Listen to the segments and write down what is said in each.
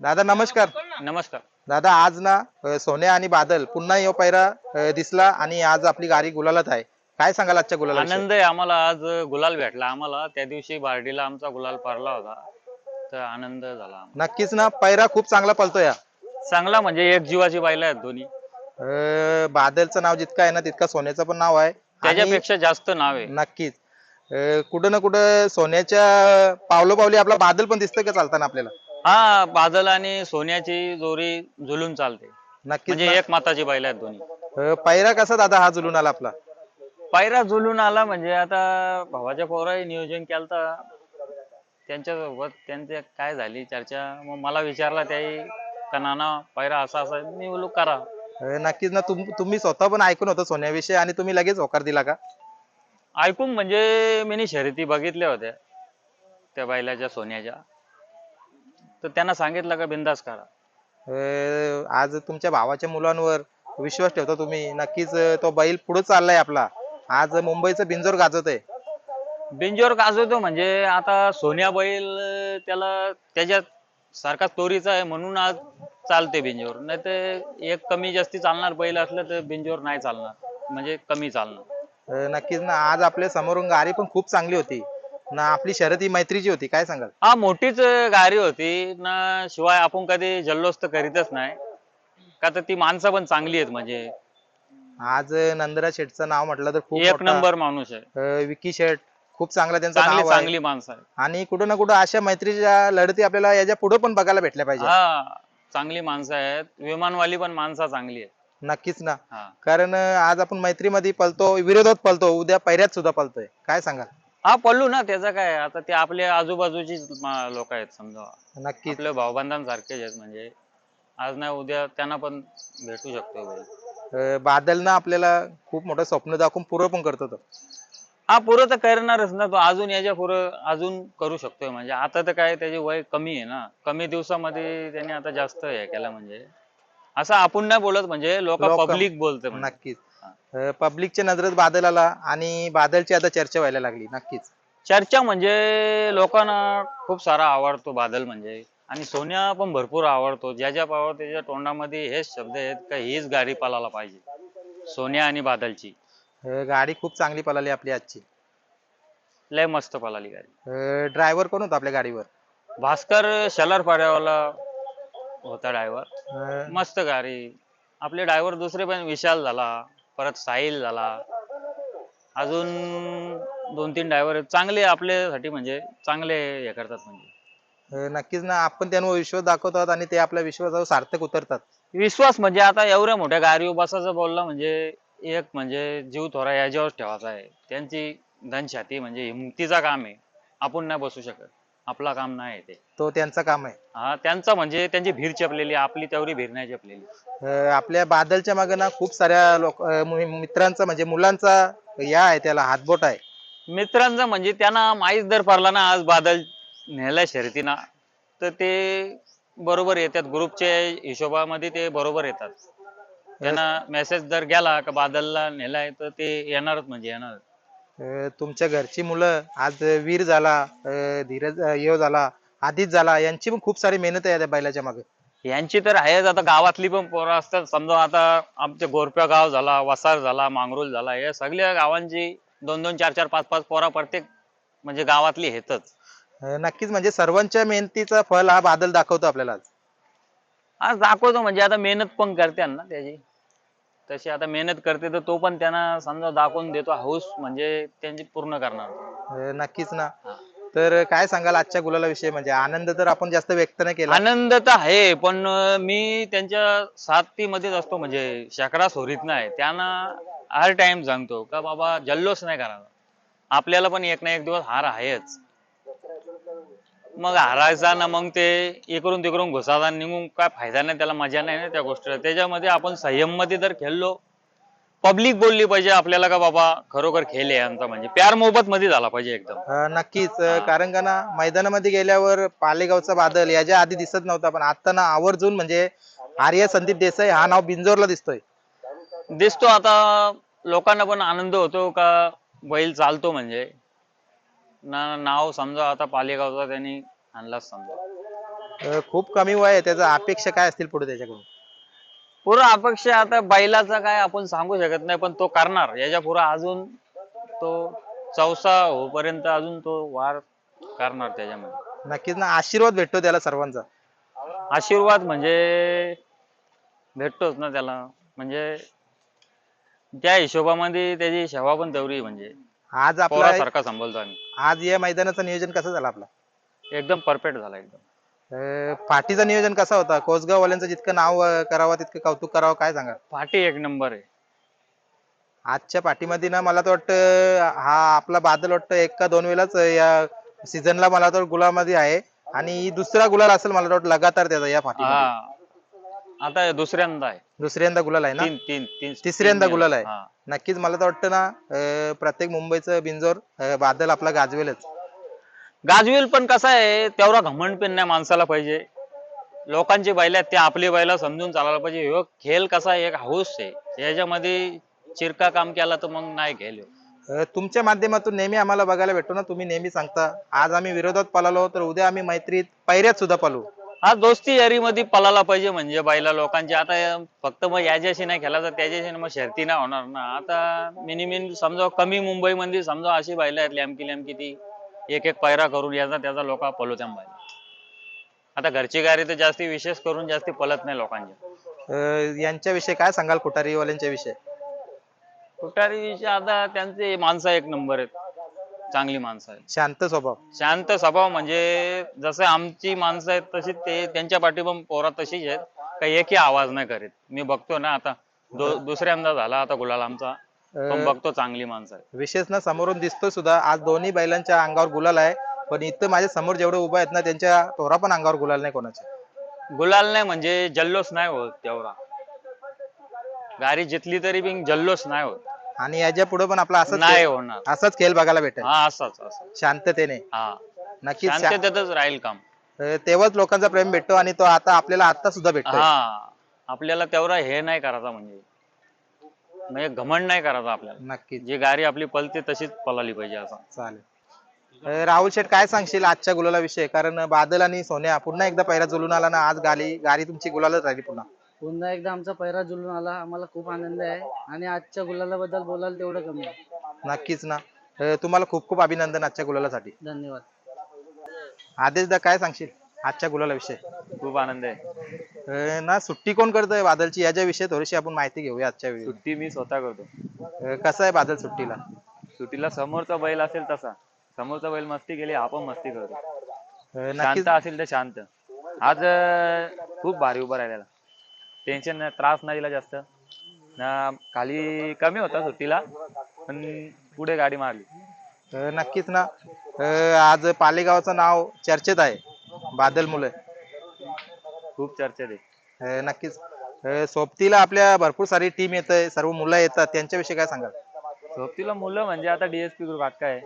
दादा नमस्कार. नमस्कार. दादा आज ना अ, सोन्या आणि बादल पुन्हा यो पैरा अ, दिसला आणि आज आपली गाडी गुलालात आहे. काय सांगाल आजच्या गुलाला आनंद आहे आम्हाला. आज गुलाल भेटला आम्हाला. त्या दिवशी बार्डीला आमचा गुलाल पडला होता. तर आनंद झाला आम्हाला. नक्कीच ना पैरा खूप चांगला पळतो या. चांगला म्हणजे एक जीवाची बैल आहेत दोन्ही. अ, बादलचं नाव जितकं आहे ना तितका सोन्याचं पण नाव आहे. आणि त्याच्यापेक्षा जास्त नाव आहे. नक्कीच. अ, कुठं ना कुठं सोन्याच्या पावलो पावली आपला बादल पण दिसतोय का चालताना आपल्याला? हा बादल आणि सोन्याची जोरी झुलून चालते. नक्कीच म्हणजे एक माताची बैल आहेत दोन्ही. अ, पैरा कसा दादा हा जुलून आला आपला? पायरा झुलून आला म्हणजे आता भावाच्या पोराही नियोजन केलता. त्यांच्यासोबत त्यांच्या काय झाली चर्चा? मग मला विचारला त्याही का नाना पायरा असा असा आहे?" मी बोलू करा. अ, नक्कीच ना. तुम तुम्ही स्वतः पण ऐकून होतं सोन्याविषयी आणि तुम्ही लगेच होकार दिला का? ऐकून म्हणजे मी शर्यती बघितल्या होत्या त्या बैलाच्या सोन्याच्या. तर त्यांना सांगितलं का बिंदास करा? अ, आज तुमच्या भावाच्या मुलांवर विश्वास ठेवता तुम्ही. नक्कीच अ, तो बैल पुढे चाललाय आपला. आज मुंबईचं बिंजोर गाजत आहे बिंजोर गाजवतो म्हणजे आता सोन्या बैल अं, त्याला त्याच्यात सारखा तोरीचा आहे म्हणून आज चालते बिंजोर. नाही तर एक कमी जास्ती चालणार बैल असलं तर बिंजोर नाही चालणार. म्हणजे कमी चालणार. अ, नक्कीच ना. आज आपल्या समोरून गाडी पण खूप चांगली होती. ना आपली शर्यत ही मैत्रीची होती काय सांगाल? हा मोठीच गाडी होती. ना शिवाय आपण कधी जल्लोष तर करीतच नाही. का तर ती माणसं पण चांगली आहेत म्हणजे. आज नंदरा शेठचं नाव म्हटलं तर खूप एक मोठा, नंबर माणूस आहे. अ, विकी शेठ खूप चांगला त्यांचं चांगली नाव आहे. चांगली माणसं आहे आणि कुठं ना कुठं अशा मैत्रीच्या लढती आपल्याला याच्यापुढे पण बघायला भेटल्या पाहिजे हा चांगली माणसं आहेत. विमानवाली पण माणसं चांगली आहेत. नक्कीच ना. हा. कारण अ, आज आपण मैत्रीमध्ये पलतो विरोधात पलतो उद्या पैऱ्यात सुद्धा पलतोय काय सांगाल? हा पडलो ना त्याचं काय आता ते आपल्या आजूबाजूची लोक आहेत समजा. नक्कीच. आपल्या भाऊबंधांसारखेच आहेत म्हणजे आज नाही उद्या त्यांना पण भेटू शकतो बैल अ, बादलनं आपल्याला खूप मोठं स्वप्न दाखवून पुरं पण करतो तो हा पुरं तर करणारच ना तो अजून याच्या पुरं अजून करू शकतोय म्हणजे आता तर काय त्याचे वय कमी आहे ना. कमी दिवसामध्ये त्याने आता जास्त हे केलं म्हणजे. असं आपण नाही बोलत म्हणजे लोक लोकं- पब्लिक बोलत म्हणजे. नक्कीच. पब्लिकच्या नजरेत बादल आला आणि बादलची आता चर्चा व्हायला लागली नक्कीच. चर्चा म्हणजे लोकांना खूप सारा आवडतो बादल म्हणजे. आणि सोन्या पण भरपूर आवडतो. ज्याच्या पावर त्याच्या तोंडामध्ये हेच शब्द आहेत का हीच गाडी पालायला पाहिजे. सोन्या आणि बादलची. गाडी खूप चांगली पळाली आपली आजची. लय मस्त पळाली गाडी. ड्रायव्हर कोण होता आपल्या गाडीवर? भास्कर शलर पाड्यावाला होता ड्रायव्हर मस्त गाडी. आपले ड्रायव्हर दुसरे पण विशाल झाला. परत साहिल झाला. अजून दोन तीन ड्रायव्हर चांगले आपल्यासाठी म्हणजे चांगले हे करतात म्हणजे. अ, नक्कीच ना. आपण त्यांवर विश्वास दाखवतात आणि ते आपल्या विश्वासावर सार्थक उतरतात. विश्वास म्हणजे आता एवढ्या मोठ्या गाडीवर बसायचं बोललं म्हणजे एक म्हणजे जीव थोडा याच्यावर ठेवायचा आहे. त्यांची धनछाती म्हणजे हिमतीचा काम आहे. आपण नाही बसू शकत. आपला काम नाही ते. तो त्यांचं काम आहे. हा त्यांचा म्हणजे त्यांची भीर चपलेली आपली तेवढी भीर नाही चपलेली. अ, आपल्या बादलच्या मागे ना खूप साऱ्या लोक अ, मु- मित्रांचा म्हणजे मुलांचा या आहे त्याला हातबोट आहे. मित्रांचा म्हणजे त्यांना माहीत जर पडला ना आज बादल नेलाय शर्यतीना तर ते बरोबर येतात. ग्रुपच्या हिशोबामध्ये ते बरोबर येतात. त्यांना मेसेज जर गेला का बादलला नेलाय तर ते येणारच म्हणजे येणार अ, तुमच्या घरची मुलं आज वीर झाला अ, धीरज अ, यो झाला आदित झाला यांची पण खूप सारी मेहनत आहे त्या बैलाच्या मागे. यांची तर आहेच. आता गावातली पण पोरं असतात. समजा आता आमच्या गोरप्या गाव झाला वसार झाला मांगरुल झाला या सगळ्या गावांची दोन दोन चार चार पाच पाच पोरा प्रत्येक म्हणजे गावातली हेतच अ, नक्कीच म्हणजे सर्वांच्या मेहनतीचा फळ हा बादल दाखवतो आपल्याला आज. आज दाखवतो म्हणजे आता मेहनत पण करते ना त्याची. तशी आता मेहनत करते तर तो पण त्यांना समजा दाखवून देतो हाऊस म्हणजे त्यांची पूर्ण करणार. अ, नक्कीच ना. तर काय सांगाल आजच्या गुलाला विषयी? म्हणजे आनंद तर आपण जास्त व्यक्त नाही केला. आनंद तर आहे पण अं, मी त्यांच्या साथीमध्येच असतो. म्हणजे शेकडा सोरीत नाही त्यांना हर टाइम सांगतो का बाबा जल्लोष नाही करायचा आपल्याला पण एक ना एक दिवस हार आहेच. मग हारायचा ना मग ते इकडून तिकडून घुसाचा निघून काय फायदा नाही त्याला मजा नाही ना त्या गोष्टीला. त्याच्यामध्ये आपण संयममध्ये जर खेळलो. पब्लिक बोलली पाहिजे आपल्याला का बाबा खरोखर खेळ आहे यांचा म्हणजे. प्यार मोहब्बत मध्ये झाला पाहिजे एकदम. अ, नक्कीच. अ, कारण का ना मैदानामध्ये गेल्यावर पालेगावचा बादल याच्या आधी दिसत नव्हता पण आता ना आवर्जून म्हणजे आर्य संदीप देसाई हा नाव बिंजोरला दिसतोय. दिसतो आता. लोकांना पण आनंद होतो का बैल चालतो म्हणजे. ना नाव समजा आता पालेगावचा त्यांनी आणलाच समजा. अं, खूप कमी वय आहे त्याचा अपेक्षा काय असतील पुढे त्याच्याकडून? पुरं अपेक्षा आता बैलाचा काय आपण सांगू शकत नाही पण तो करणार. याच्यापुढे अजून तो चौसा होईपर्यंत अजून तो वार करणार त्याच्यामध्ये. नक्कीच ना आशीर्वाद भेटतो त्याला सर्वांचा. आशीर्वाद म्हणजे भेटतोच ना त्याला. म्हणजे त्या हिशोबामध्ये त्याची सेवा पण तेवढी म्हणजे. आज आपला पोरासारखा सांभाळतो आम्ही. आज या मैदानाचं नियोजन कसं झालं आपलं? एकदम परफेक्ट झाला एकदम. अं, पाठीचं नियोजन कसं होता? कोसगाववाल्यांचं जितकं नाव अं, करावं तितकं कौतुक करावं काय सांगा पाठी एक नंबर आहे. आजच्या पाठीमध्ये ना मला तर वाटतं हा आपला बादल वाटतं एक का दोन वेळाच या सीझनला मला तर गुलामध्ये आहे. आणि दुसरा गुलाल असेल मला तर वाटतं लगातार त्याचा या पाठी हा आता दुसऱ्यांदा आहे. दुसऱ्यांदा गुलाल आहे ना? तीन तीन तीन तिसऱ्यांदा गुलाल आहे. हा. नक्कीच मला तर वाटतं ना अं, प्रत्येक मुंबईचं बिंजोर अं, बादल आपला गाजवेलच. गाजवेल पण कसा आहे तेवढा घमंड पण नाही माणसाला पाहिजे. लोकांची बैल आहेत ते आपली बैला समजून चालायला पाहिजे. ह्यो खेळ कसा आहे एक हाऊस आहे. याच्यामध्ये चिरका काम केला तर मग नाही खेळ ह्यो. अं, तुमच्या माध्यमातून नेहमी आम्हाला बघायला भेटतो ना तुम्ही नेहमी सांगता. आज आम्ही विरोधात पळालो तर उद्या आम्ही मैत्रीत पैऱ्यात सुद्धा पळू. हा दोस्ती यारीमध्ये पळाला पाहिजे म्हणजे बैला लोकांची. आता फक्त मग याच्याशी नाही तर त्याच्याशी मग शर्ती नाही होणार ना. आता मिनिमिन समजा कमी मुंबईमध्ये समजा अशी बैला आहेत लॅमकी लॅमकी ती. एक एक पैरा करून याचा त्याचा लोक त्या बैला आता घरची गाडी तर जास्ती विशेष करून जास्ती पळत नाही लोकांची. यांच्याविषयी काय सांगाल? कोठारीवाल्यांच्या विषयी. तुटारी विषय आता त्यांचे माणसं एक नंबर आहेत. चांगली माणसं आहेत. शांत स्वभाव. शांत स्वभाव म्हणजे जसं आमची माणसं आहेत तशी ते त्यांच्या पाठी पण पोरा तशीच आहेत. काही एकही आवाज नाही करीत. मी बघतो ना आता दो- दुसऱ्यांदा झाला आता गुलाल आमचा पण अं, बघतो चांगली माणसं आहेत. विशेष ना समोरून दिसतो सुद्धा. आज दोन्ही बैलांच्या अंगावर गुलाल आहे पण इथं माझ्यासमोर जेवढे उभा आहेत ना त्यांच्या थोडा पण अंगावर गुलाल नाही कोणाच्या. गुलाल नाही म्हणजे जल्लोष नाही होत तेवढा. गाडी जितली तरी बिन जल्लोष नाही होत. आणि याच्यापुढे पण आपला असंच नाही खेळ- होणार. असाच खेळ बघायला भेटेल. हा असाच असं शांततेने. हा. नक्कीच शा- शांततेतच राहील काम. अं, तेव्हाच लोकांचा प्रेम भेटतो आणि तो आता आपल्याला आता सुद्धा भेटतो हा. आपल्याला तेवढा हे नाही करायचा म्हणजे. म्हणजे घमंड नाही करायचा आपल्याला. नक्कीच. जी गाडी आपली पलते तशीच पळाली पाहिजे असं चालेल. अं, राहुल शेठ काय सांगशील आजच्या गुलाला विषय कारण बादल आणि सोन्या पुन्हा एकदा पहिला जुलून आला ना आज गाडी गाडी तुमची गुलालच राहिली पुन्हा. पुन्हा एकदा आमचा पैरा जुळून आला. आम्हाला खूप आनंद आहे. आणि आजच्या गुलालाबद्दल बोलायला तेवढं कमी आहे. नक्कीच ना. अं, तुम्हाला खूप खूप अभिनंदन आजच्या गुलालासाठी. धन्यवाद. आदेश दा काय सांगशील आजच्या गुलाला विषय? खूप आनंद आहे. अं, ना सुट्टी कोण करतोय बादलची? याच्या विषयी थोडीशी आपण माहिती घेऊया आजच्या वेळी. सुट्टी मी स्वतः करतो. कसं आहे बादल सुट्टीला? सुट्टीला समोरचा बैल असेल तसा. समोरचा बैल मस्ती केली आपण मस्ती करतो. अं, नक्कीच. शांत असेल तर शांत. आज अं, खूप भारी उभा राहिलेला. टेन्शन त्रास नाही दिला जास्त. ना खाली कमी होता सुट्टीला पण पुढे गाडी मारली. अं, नक्कीच ना. अं, आज पालेगावचं नाव चर्चेत आहे बादल मुलं. खूप चर्चेत आहे. अं, नक्कीच. अं, सोबतीला आपल्या भरपूर सारी टीम येत सर्व मुलं येतात त्यांच्याविषयी काय सांगाल? सोबतीला मुलं म्हणजे आता डीएसपी ग्रुप अक्का आहे.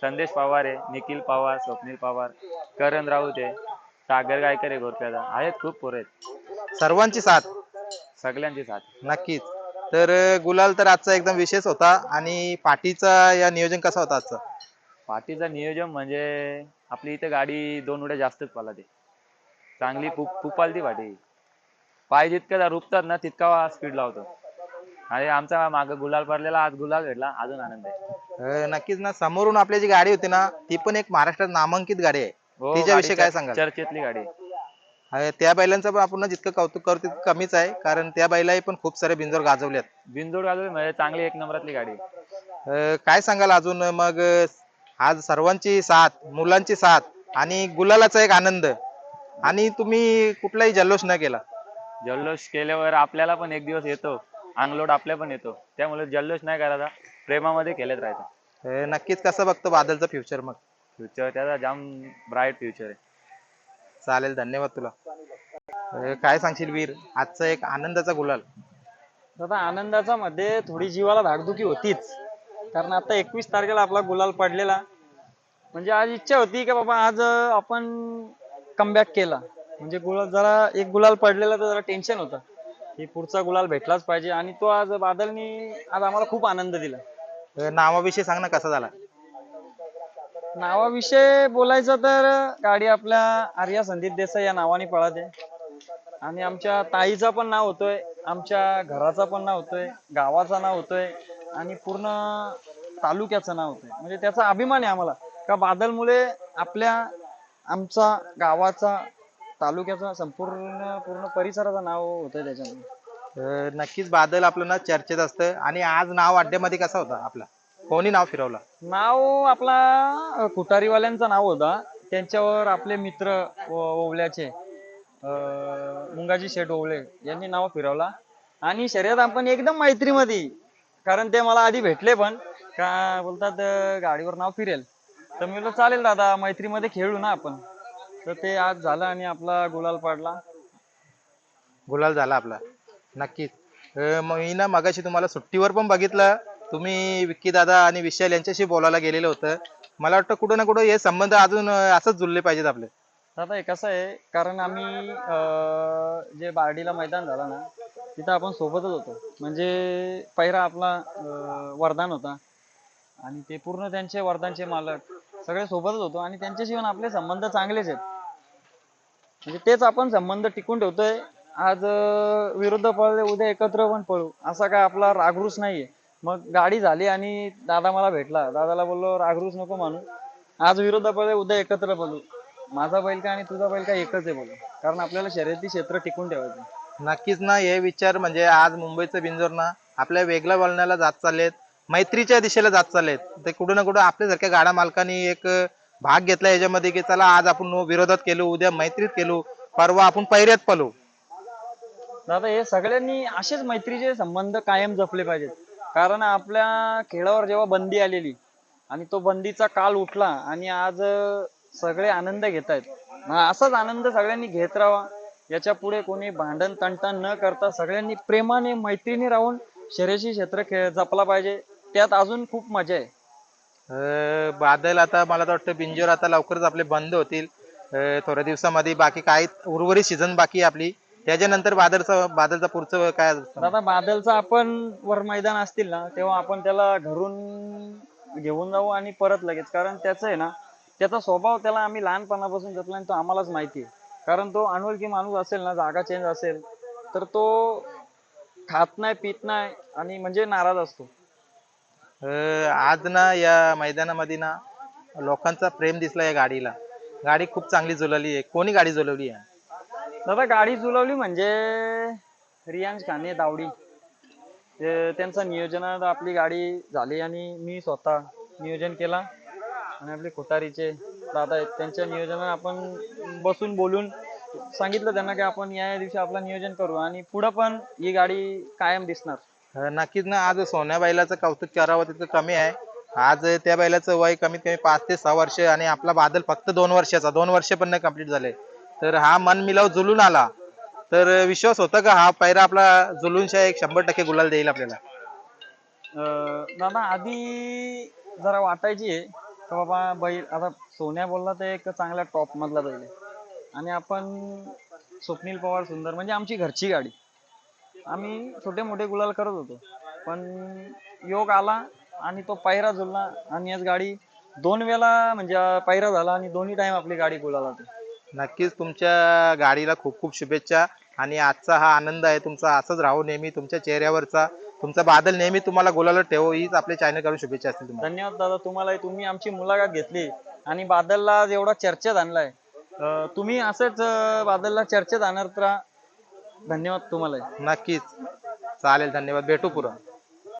संदेश पवार आहे निखिल पवार स्वप्नील पवार करण राऊत आहे सागर गायकर आहे गोरप्याचा आहेत खूप पोरं आहेत. सर्वांची साथ. सगळ्यांची साथ नक्कीच. तर गुलाल तर आजचा एकदम विशेष होता. आणि पाठीचा या नियोजन कसा होता आजचा? पाठीचं नियोजन म्हणजे आपली इथे गाडी दोन उड्या जास्तच पळते चांगली खूप खूप पालती पाठी पाय जितका रुपतात ना तितका स्पीड लावतो. आणि आमचा माग गुलाल पडलेला आज गुलाल भेटला अजून आनंद आहे. अं, नक्कीच ना. समोरून आपली जी गाडी होती ना ती पण एक महाराष्ट्रात नामांकित गाडी आहे. हो, तिच्याविषयी गाडी काय सांगाल? चर्चेतली गाडी. अं, त्या बैलांचं पण आपण जितकं कौतुक करू तितकं कमीच आहे कारण त्या बैलाही पण खूप सारे बिंजोर गाजवल्यात बिनजोड गाजवली म्हणजे चांगली एक नंबरातली गाडी. अं, काय सांगाल अजून? मग आज सर्वांची साथ मुलांची साथ आणि गुलालाचा एक आनंद. आणि तुम्ही कुठलाही जल्लोष न केला. जल्लोष केल्यावर आपल्याला पण एक दिवस येतो. अंगलोड आपल्या पण येतो. त्यामुळे जल्लोष नाही करायचा. प्रेमामध्ये केलेत राहायचं अं, नक्कीच कसं बघतो बादलचं फ्युचर मग? फ्युचर त्याचा जाम ब्राईट फ्युचर आहे. चालेल धन्यवाद तुला. काय सांगशील वीर? आजचा एक आनंदाचा गुलाल. दादा आनंदाचा मध्ये थोडी जीवाला धाकधुकी होतीच. कारण आता एकवीस तारखेला आपला गुलाल पडलेला. म्हणजे आज इच्छा होती की बाबा आज अं, आपण कमबॅक केला. म्हणजे गुलाल जरा एक गुलाल पडलेला तर जरा टेन्शन होतं. की पुढचा गुलाल भेटलाच पाहिजे. आणि तो आज बादलनी आज आम्हाला खूप आनंद दिला. अं, नावाविषयी सांग ना कसा झाला? नावाविषयी बोलायचं तर गाडी आपल्या आर्या संदीप देसाई या नावाने पळते आणि आमच्या ताईचं पण नाव होतोय आमच्या घराचा पण नाव होतोय गावाचं नाव होतोय आणि पूर्ण तालुक्याचं नाव होतंय. म्हणजे त्याचा अभिमान आहे आम्हाला. का बादलमुळे आपल्या आमचा गावाचा तालुक्याचा संपूर्ण पूर्ण परिसराचं नाव होतंय त्याच्यामध्ये. नक्कीच बादल आपलं ना चर्चेत असतं. आणि आज नाव अड्ड्यामध्ये कसा होता आपला? कोणी नाव फिरवलं? नाव आपला कुटारीवाल्यांचं नाव होता. त्यांच्यावर आपले मित्र ओ- ओवल्याचे मुंगाजी शेठ ओवळे यांनी नाव फिरवला. आणि शर्यत आपण एकदम मैत्रीमध्ये कारण ते मला आधी भेटले पण का बोलतात गाडीवर नाव फिरेल. तर मी चालेल दादा मैत्रीमध्ये खेळू ना आपण. तर ते आज झालं आणि आपला गुलाल पाडला. गुलाल झाला आपला. नक्कीच. अं, मग मी ना मगाशी तुम्हाला सुट्टीवर पण बघितलं. तुम्ही विक्की दादा आणि विशाल यांच्याशी बोलायला गेलेलं होतं. मला वाटतं कुठं ना कुठं हे संबंध अजून असंच जुळले पाहिजेत आपले. दादा हे कसं आहे कारण आम्ही अं, जे बार्डीला मैदान झालं ना तिथं आपण सोबतच होतो. म्हणजे पहिला आपला अं, वरदान होता. आणि ते पूर्ण त्यांचे वरदानचे मालक सगळे सोबतच होतो. आणि त्यांच्याशी पण आपले संबंध चांगलेच आहेत. म्हणजे तेच आपण संबंध टिकून ठेवतोय. आज अं, विरुद्ध पळले उद्या एकत्र पण पळू. असा काय आपला रागरूस नाहीये. मग गाडी झाली आणि दादा मला भेटला. दादाला बोललो रागरूस नको मानू. आज विरुद्ध पळले उद्या एकत्र पळू माझा बैल का आणि तुझा बैल का एकच आहे बोलू. कारण आपल्याला शर्यती क्षेत्र टिकून ठेवायचं नक्कीच ना हे विचार म्हणजे आज मुंबईचं बिंजोर ना आपल्या वेगळ्या वळणाला जात चाललेत मैत्रीच्या दिशेला जात चाललेत. ते कुठं ना कुठं आपल्यासारख्या गाडा मालकांनी एक भाग घेतला याच्यामध्ये की चला आज आपण विरोधात केलो उद्या मैत्रीत केलो परवा आपण पैऱ्यात पलो दादा हे सगळ्यांनी असेच मैत्रीचे संबंध कायम जपले पाहिजेत. कारण आपल्या खेळावर जेव्हा बंदी आलेली आणि तो बंदीचा काल उठला आणि आज सगळे आनंद घेत आहेत. असाच आनंद सगळ्यांनी घेत राहावा. याच्यापुढे कोणी भांडण तंटण न करता सगळ्यांनी प्रेमाने मैत्रीने राहून शर्यशी क्षेत्र खेळ जपला पाहिजे. त्यात अजून खूप मजा आहे. अं, बादल आता मला तर वाटतं बिंजोर आता लवकरच आपले बंद होतील. अं, थोड्या दिवसामध्ये बाकी काही उर्वरित सीझन बाकी आहे आपली. त्याच्यानंतर बादलचं बादलचा पुढचं काय असतं? दादा बादलचा आपण वर मैदान असतील ना तेव्हा आपण त्याला घरून घेऊन जाऊ आणि परत लगेच. कारण त्याचं आहे ना त्याचा स्वभाव त्याला आम्ही लहानपणापासून जपला आणि तो आम्हालाच माहिती आहे. कारण तो अनोळखी माणूस असेल ना जागा चेंज असेल तर तो खात नाही पित नाही आणि म्हणजे नाराज असतो. अं, आज ना या मैदानामध्ये ना लोकांचा प्रेम दिसला या गाडीला. गाडी खूप चांगली जुळवली आहे. कोणी गाडी जुळवली आहे? दादा गाडी जुलवली म्हणजे रियांश खाने दावडी. ते त्यांचं नियोजनात आपली गाडी झाली आणि मी स्वतः नियोजन केला. आणि आपले कोठारीचे दादा आहेत त्यांच्या नियोजनात आपण बसून बोलून सांगितलं त्यांना की आपण या दिवशी आपलं नियोजन करू आणि पुढं पण ही गाडी कायम दिसणार. नक्कीच ना आज सोन्या बैलाचं कौतुक करावं तिथं कमी आहे. आज त्या बैलाचं वय कमीत कमी पाच ते सहा वर्ष आणि आपला बादल फक्त दोन वर्षाचा दोन वर्ष पण नाही कंप्लीट झाले. तर हा मन मिलाव जुलून आला. तर विश्वास होता का हा पायरा आपला जुलूनशा एक शंभर टक्के गुलाल देईल आपल्याला? दादा आधी जरा वाटायची आहे का बाबा बैल आता सोन्या बोलला तर एक चांगला टॉप मधला बैल आहे. आणि आपण स्वप्नील पवार सुंदर म्हणजे आमची घरची गाडी. आम्ही छोटे मोठे गुलाल करत होतो. पण योग आला आणि तो पायरा झुलला आणि आज गाडी दोन वेळा म्हणजे पायरा झाला आणि दोन्ही टाइम आपली गाडी गुलाल होती नक्कीच तुमच्या गाडीला खूप खूप शुभेच्छा आणि आजचा हा आनंद आहे तुमचा असंच राहू नेहमी तुमच्या चेहऱ्यावरचा. तुमचा बादल नेहमी तुम्हाला गुलाला ठेवू हीच आपल्या चॅनलकडून शुभेच्छा असतील तुम्हाला. धन्यवाद दादा तुम्हाला तुम्ही आमची मुलाखत घेतली आणि बादलला आज एवढा चर्चेत आणलाय. अं, तुम्ही असंच अं, बादलला चर्चेत आणत राहा. धन्यवाद तुम्हाला नक्कीच. चालेल धन्यवाद. भेटू पुढं